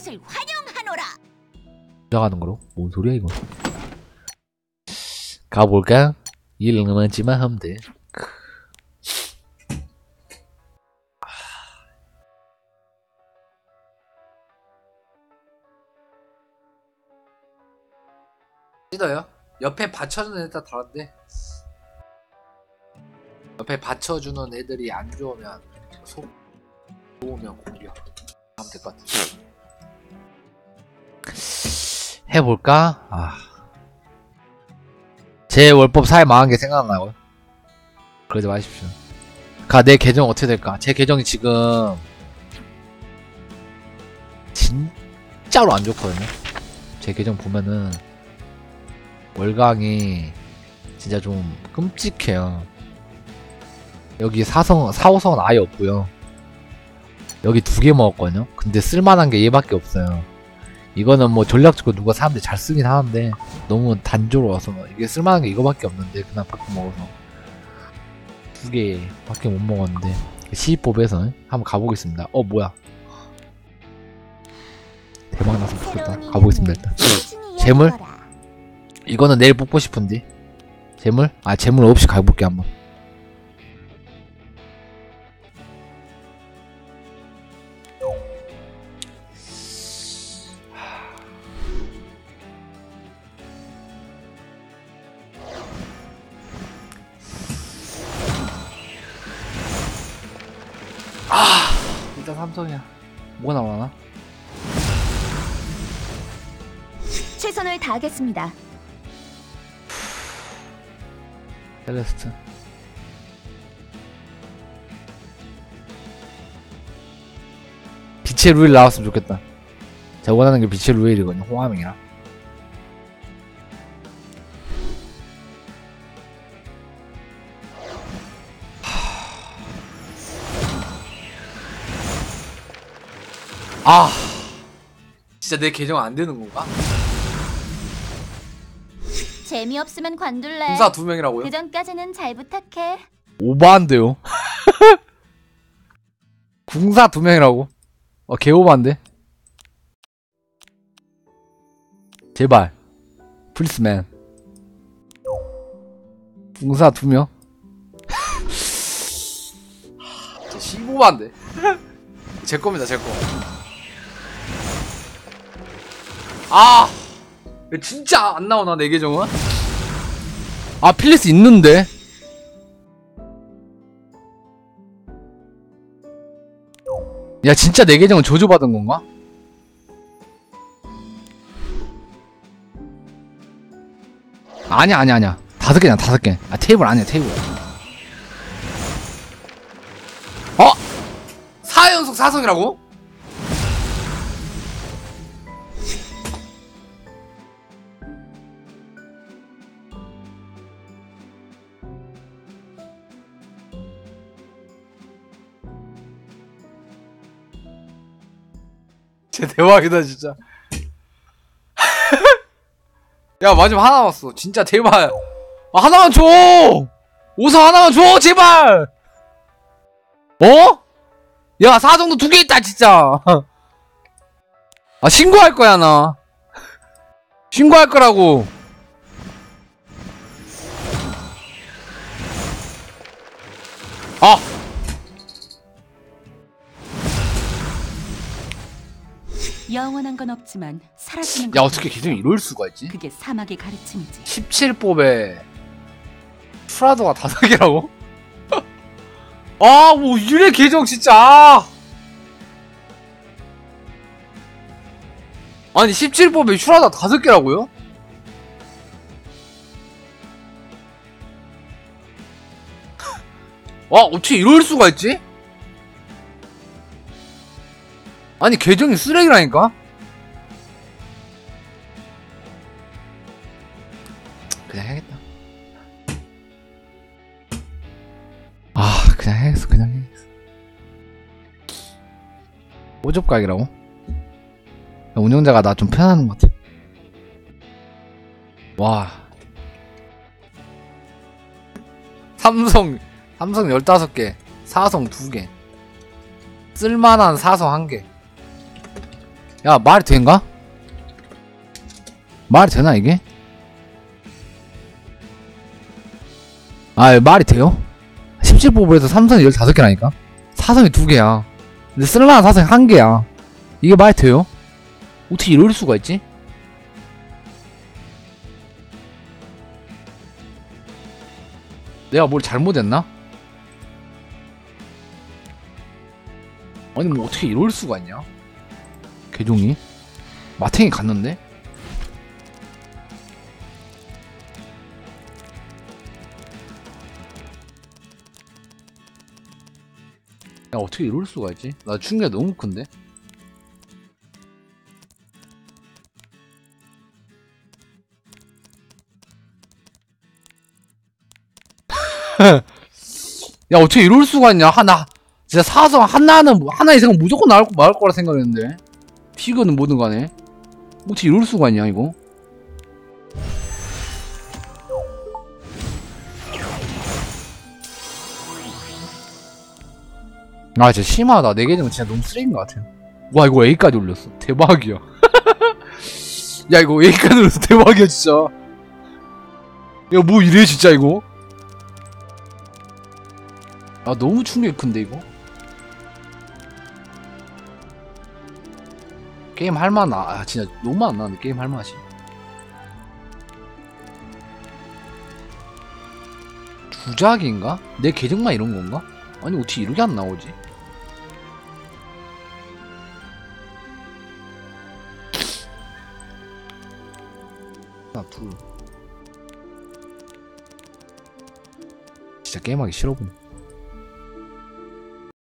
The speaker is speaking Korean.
것을 환영하노라. 나가는 거로? 뭔 소리야 이거? 가볼까? 일만지만 하면 돼. 찌어요 옆에 받쳐주는 애들 다른데 옆에 받쳐주는 애들이 안 좋으면 속 좋으면 공격 하면 될 것 같아. 해볼까? 아. 제 월법 사회 망한 게 생각나요? 그러지 마십시오. 가, 내 계정 어떻게 될까? 제 계정이 지금, 진짜로 안 좋거든요? 제 계정 보면은, 월강이 진짜 좀 끔찍해요. 여기 사성, 4, 5성은 아예 없고요 여기 두 개 먹었거든요? 근데 쓸만한 게 얘밖에 없어요. 이거는 뭐 전략적으로 누가 사람들이 잘 쓰긴 하는데 너무 단조로워서 이게 쓸만한 게 이거밖에 없는데 그냥 밖에 먹어서 두 개밖에 못 먹었는데 시입법에서 한번 가보겠습니다. 어 뭐야? 대박 났으면 좋겠다. 가보겠습니다 일단. 재물? 이거는 내일 뽑고 싶은데 재물? 아 재물 없이 가볼게 한번. 일단 삼성이야. 뭐가 나오나? 최선을 다하겠습니다. 셀레스트. 빛의 루일 나왔으면 좋겠다. 제가 원하는 게 빛의 루일이거든요. 홍화명이랑. 아, 진짜 내 계정 안 되는 건가? 재미없으면 관둘래. 공사 두 명이라고요? 그 전까지는 잘 부탁해. 오바한데요? 궁사 두 명이라고? 어, 개오바인데? 제발. 플리스맨. 궁사 두 명? 진짜 15반데? 제 겁니다, 제 거. 아! 왜 진짜 안 나오나, 내 계정은? 아, 필리스 있는데? 야 진짜 내 계정은 저주받은 건가? 아니야 아니야 아니야 다섯 개냐 다섯 개아 테이블 아니야 테이블 어? 4연속 4성이라고? 진짜 대박이다 진짜. 야 마지막 하나 남았어. 진짜 대박 아, 하나만 줘! 오성 하나만 줘 제발! 어? 야 사정도 두 개 있다 진짜. 아 신고할 거야 나. 신고할 거라고. 아 영원한 건 없지만 사라지는 야 건 어떻게 계정이 이럴 수가 있지? 그게 사막의 가르침이지. 17뽑에 프라도가 다섯 개라고? 아, 뭐 이래 계정 진짜. 아. 아니 17뽑에 슈라다 다섯 개라고요? 와 어떻게 이럴 수가 있지? 아니 계정이 쓰레기라니까? 그냥 해야겠다. 아, 그냥 해야겠어, 그냥 해야겠어. 오접각이라고? 운영자가 나 좀 편하는 것 같아. 와. 삼성, 삼성 15개, 사성 2개. 쓸만한 사성 1개. 야 말이 된가? 말이 되나 이게? 아 말이 돼요? 17뽑으에서 삼성이 15개라니까? 사성이 2개야 근데 쓸만한 사성이 1개야 이게 말이 돼요? 어떻게 이럴 수가 있지? 내가 뭘 잘못했나? 아니 뭐 어떻게 이럴 수가 있냐? 개종이 마탱이 갔는데? 야 어떻게 이럴 수가 있지? 나 충격이 너무 큰데? 야 어떻게 이럴 수가 있냐 하나 진짜 사성 하나는 하나 이상은 무조건 나올, 거- 나올 거라 생각했는데 피그는 뭐든 간에. 어떻게 이럴 수가 있냐 이거? 아 진짜 심하다. 내 계정은 진짜 너무 쓰레기인 것 같아요. 와 이거 A까지 올렸어. 대박이야. 야 이거 A까지 올렸어. 대박이야 진짜. 야 뭐 이래 진짜 이거? 아 너무 충격이 큰데 이거 게임 할만하 아 진짜 너무 안 나는데 게임 할만하지 주작인가? 내 계정만 이런 건가? 아니 어떻게 이렇게 안 나오지? 하나 둘 진짜 게임하기 싫어 보네